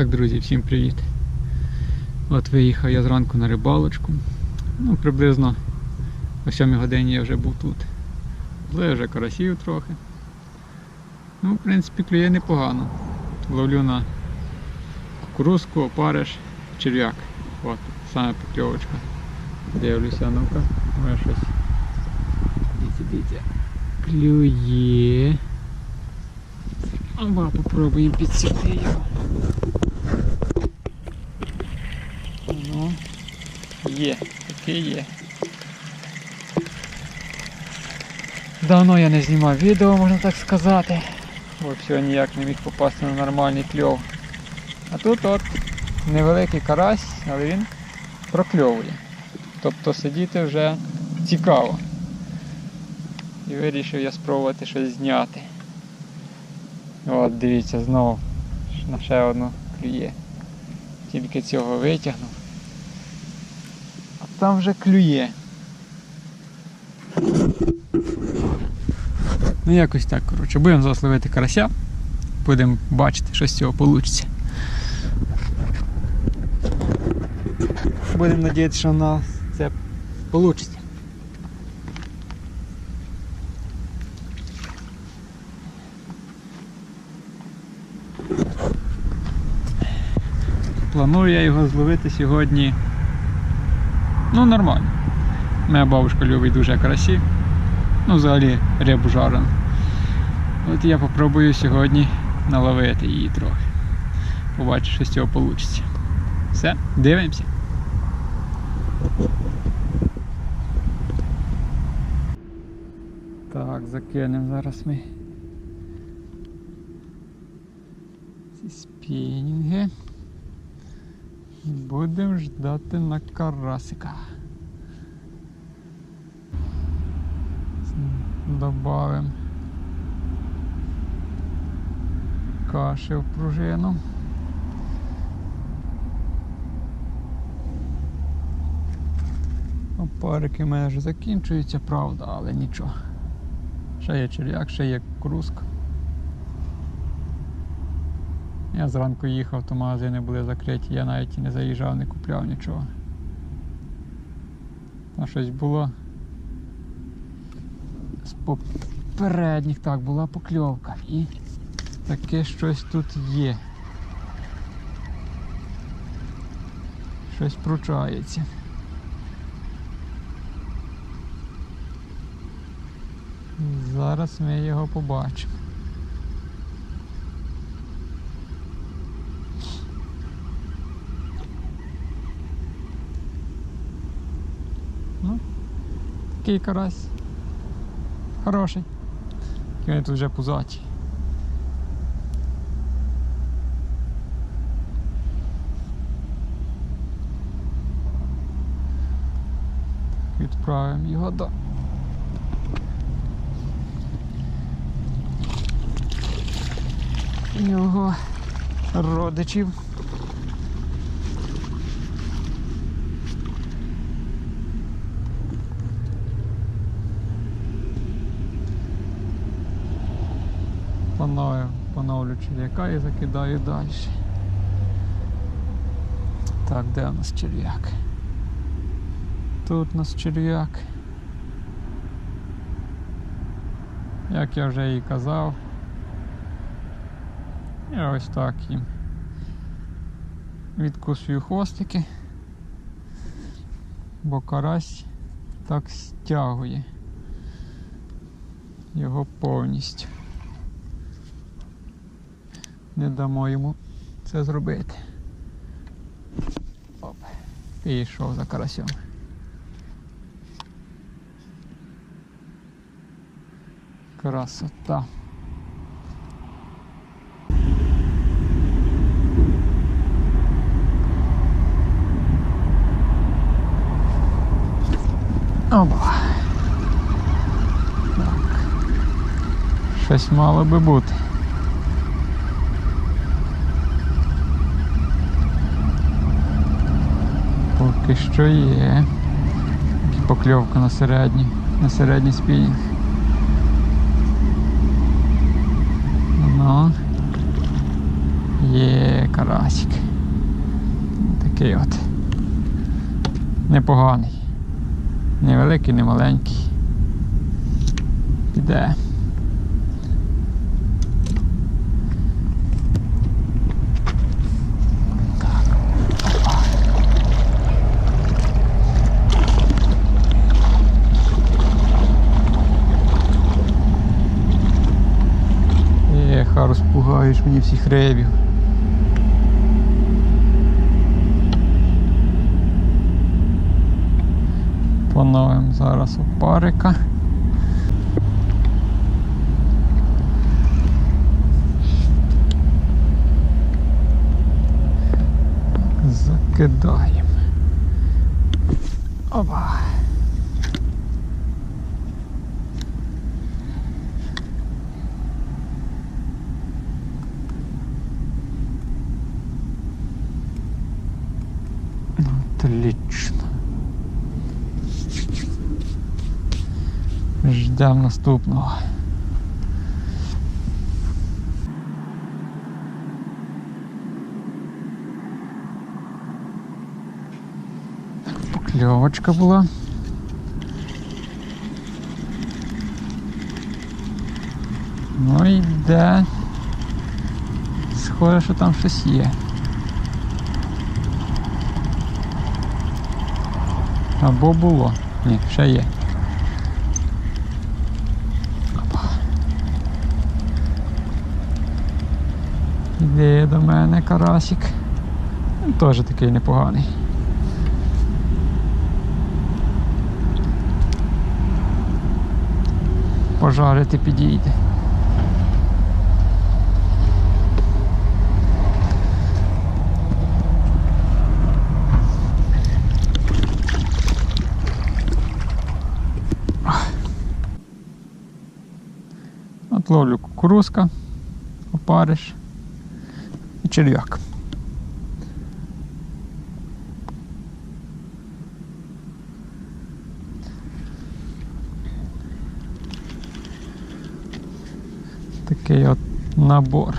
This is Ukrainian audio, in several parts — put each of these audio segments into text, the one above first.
Так, друзі, всім привіт. От виїхав я зранку на рибалочку. Ну, приблизно о 7 годині я вже був тут. Злив вже карасів трохи. Ну, в принципі, клює непогано. Ловлю на кукурузку, опариш, черв'як. От, саме покльовочка. Дивлюся, ну-ка, може щось. Дивіться, дивіться. Клює. Оба, попробуємо підсікти його. Є, таки є. Давно я не знімав відео, можна так сказати. Бо все ніяк не міг попасти на нормальний кльов. А тут от невеликий карась, але він прокльовує. Тобто сидіти вже цікаво. І вирішив я спробувати щось зняти. От, дивіться, знову на ще одну клює. Тільки цього витягнув. Там вже клює. Ну якось так, коротше. Будемо зараз ловити карася. Будемо бачити, що з цього вийде. Будемо сподіватися, що в нас це вийде. Планую я його зловити сьогодні. Ну, нормально. Моя бабушка любить дуже карасі. Ну, взагалі рибу жарену. От я попробую сьогодні наловити її трохи. Побачу, що з цього вийде. Все, дивимося. Так, закинемо зараз ми ці спінінги. Будемо ждати на карасика. Добавим каші в пружину. Опарики в мене вже закінчуються, правда, але нічого. Ще є черв'як, ще є круска. Я зранку їхав, то магазини були закриті, я навіть не заїжджав, не купляв нічого. Там щось було. З попередніх так була покльовка і таке щось тут є. Щось пручається. Зараз ми його побачимо. Ну, такий карась. Хороший. Який вони тут вже пузаті. Відправимо його до. Його родичів. Поновлю, черв'яка і закидаю далі. Так, де у нас черв'як? Тут у нас черв'як. Як я вже і казав. Я ось так їм відкусую хвостики, бо карась так стягує його повністю. Не дамо йому це зробити. Оп. Пішов за карасем. Красота. Оба. Так. Щось мало би бути. Поки що є. Покльовка на середній, на середній спінінг. Ну. Є карасик. Такий от. Непоганий. Невеликий, не маленький. Піде. Розпугаєш мені всіх ребів. Поновим зараз опарика. Закидаємо. Опа. Отлично. Ждем наступного. Так, Покльовочка була. Ну і де? Схоже, що там щось. Або було. Ні, ще є. Іде до мене карасик. Він теж такий непоганий. Пожарити підійде. Ловлю кукурузка, опариш і черв'як. Такий от набор.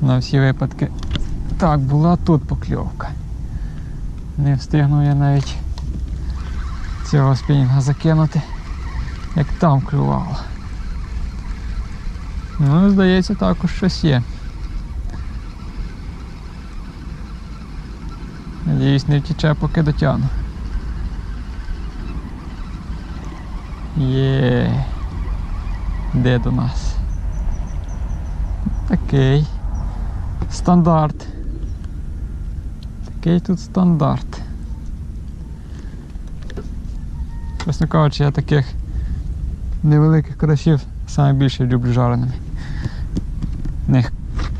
На всі випадки. Так, була тут покльовка. Не встигну я навіть цього спінінга закинути, як там клювало. Ну, здається, також щось є. Надіюсь, не втіче, поки дотягну. Є. Де до нас? Такий. Стандарт. Такий тут стандарт. Чесно кажучи, я таких невеликих карасів саме більше люблю жареними. В них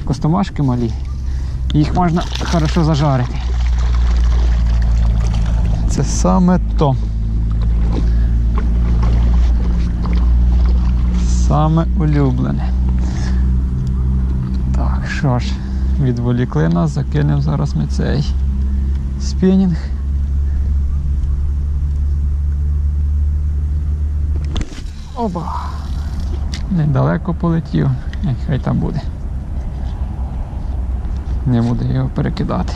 костомашки малі. Їх можна хорошо зажарити. Це саме то. Саме улюблене. Так, що ж, відволікли нас, закинемо зараз ми цей спінінг. Оба! Недалеко полетів, хай там буде. Не буду його перекидати.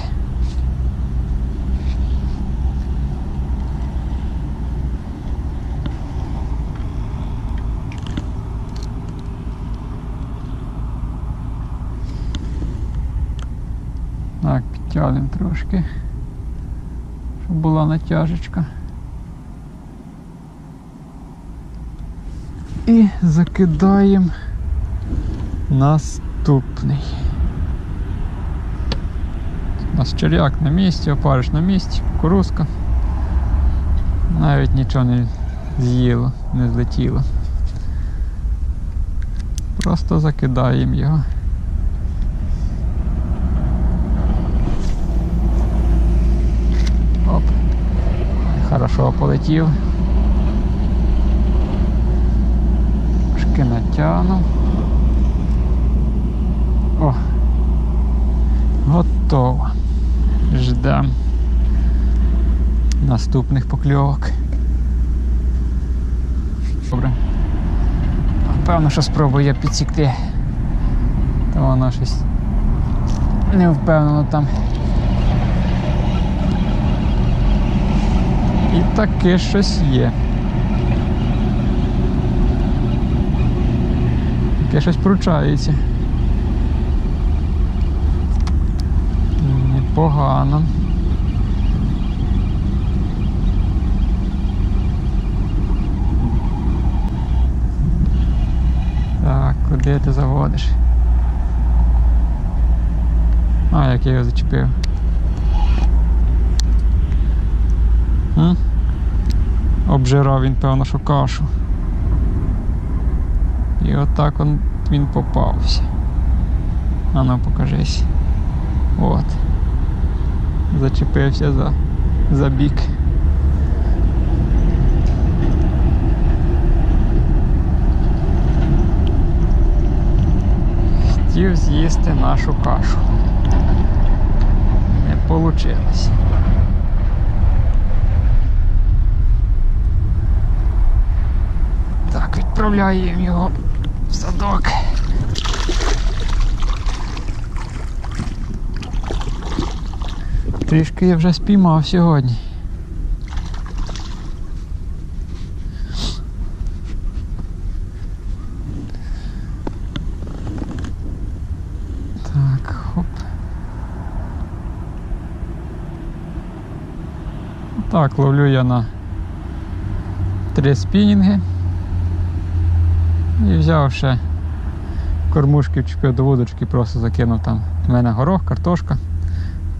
Так, підтягнемо трошки, щоб була натяжечка. І закидаємо наступний. У нас черв'як на місці, опариш на місці, кукурузка. Навіть нічого не з'їло, не злетіло. Просто закидаємо його. Оп. Хорошо полетів. Трошки натягну. О. Готово. Ждем наступних покльовок. Добре. Певно, що спробую я підсікти. Та воно щось Не впевнено там. І таке щось є. Таке щось пручається. Непогано. Так, куди ти заводиш? А, як я його зачепив. Обжирав він, певно, що кашу. І отак он, він попався. А ну покажись. От. Зачепився за, за бік. Хотів з'їсти нашу кашу. Не вийшло. Так, відправляємо його в садок. Трішки я вже спіймав сьогодні. Так, хоп. Ловлю я на три спінінги. І взяв ще кормушки, вчепив до вудочки, просто закинув там. У мене горох, картошка,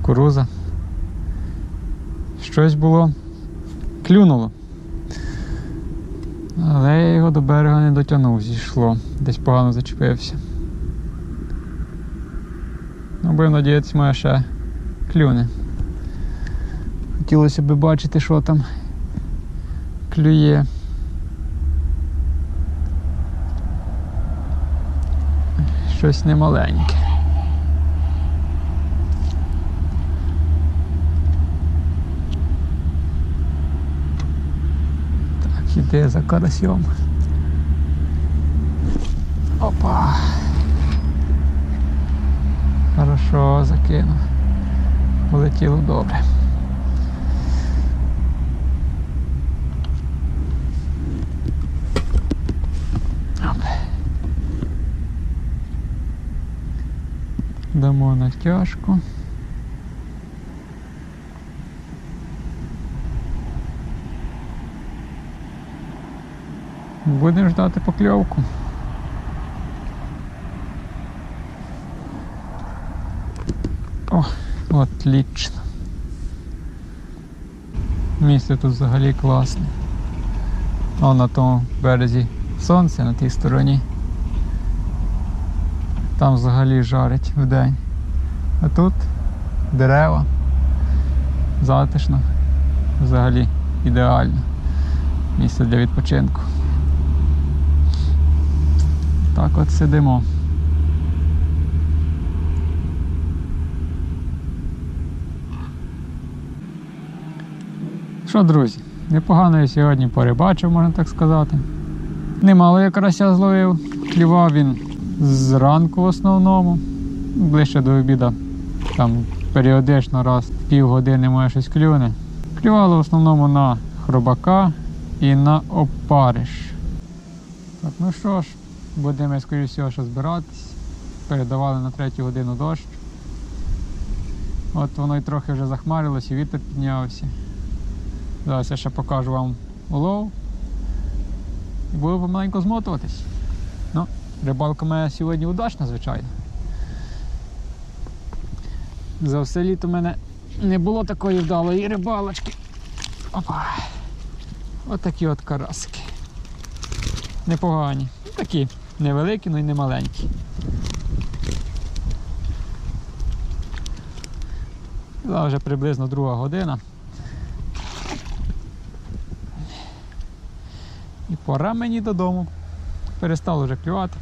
кукуруза. Щось було, клюнуло. Але я його до берега не дотягнув, зійшло. Десь погано зачепився. Ну, будемо надіятися, моя ще клюне. Хотілося б бачити, що там клює. Щось немаленьке. Так, іде за карасьом. Опа. Хорошо, закинув. Полетіло добре. Дамо натяжку. Будемо ждати покльовку. О, отлично. Місце тут взагалі класне. О, на тому березі сонце, на тій стороні. Там взагалі жарить вдень. А тут дерева. Затишно. Взагалі ідеально. Місце для відпочинку. Так от сидимо. Що, друзі, непогано я сьогодні порибачив, можна так сказати. Немало я карася зловив, клював він зранку в основному, ближче до обіду. Там періодично раз в півгодини моє щось клюне. Клювало в основному на хробака і на опариш. Так, ну що ж, будемо, скоріш всього, що збиратись. Передавали на третю годину дощ. От воно й трохи вже захмарилось і вітер піднявся. Зараз я ще покажу вам улов. І буду помаленьку змотуватись. Рибалка моя сьогодні удачна, звичайно. За все літо в мене не було такої вдалої рибалочки. Опа. От такі от карасики. Непогані. Ну, Такі невеликі, ну і не маленькі. Зараз вже приблизно друга година. І пора мені додому. Перестало вже клювати.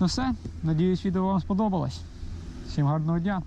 Ну все, надіюсь, відео вам сподобалось. Всім гарного дня!